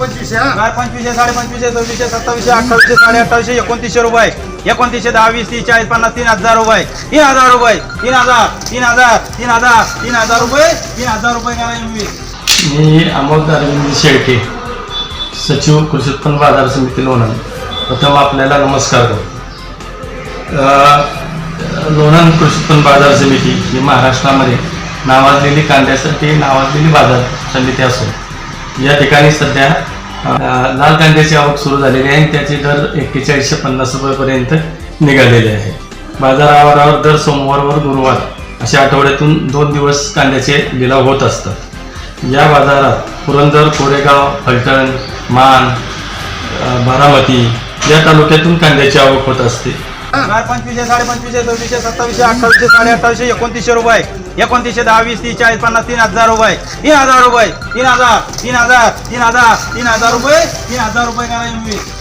पंचवीसशे हा? काय पंचवीसशे साडे पंचवीसशे सव्वीसशे सत्तावीसशे अठ्ठावीसशे साडे अठ्ठावीसशे एकोणतीसशे रुपये. एकोणतीसशे दहा वीस तीस चाळीस पन्नास तीन हजार रुपये. तीन हजार रुपये. तीन हजार तीन हजार तीन हजार तीन हजार रुपये तीन हजार रुपये करा एमवी मी अमोल अरविंद शेळके सचिव कृषी उत्पन्न बाजार समिती लोणंद. प्रथम आपल्याला नमस्कार करतो. अ, लोणंद कृषी उत्पन्न बाजार समिती ही महाराष्ट्रामध्ये नावाजलेली कांद्यासाठी नावाजलेली बाजार समिती असून या ठिकाणी सध्या लाल कांद्याची आवक सुरू झालेली आहे आणि त्याचे दर एक्केचाळीसशे पन्नास रुपयेपर्यंत निघालेले आहे. बाजार आवारावर दर सोमवार व गुरुवार अशा आठवड्यातून दोन दिवस कांद्याचे लिलाव होत असतात. या बाजारात पुरंदर कोरेगाव फलटण मान बारामती या तालुक्यातून कांद्याची आवक होत असते. पंचवीसशे साडे पंचवीसशे सव्वीसशे सत्तावीसशे अठ्ठावीसशे साडे अठ्ठावीसशे एकोणतीसशे रुपये. एकोणतीसशे दहा वीस तीस चाळीस पन्नास तीन हजार रुपये. तीन हजार रुपये. तीन हजार तीन हजार तीन हजार तीन हजार रुपये तीन हजार रुपये करा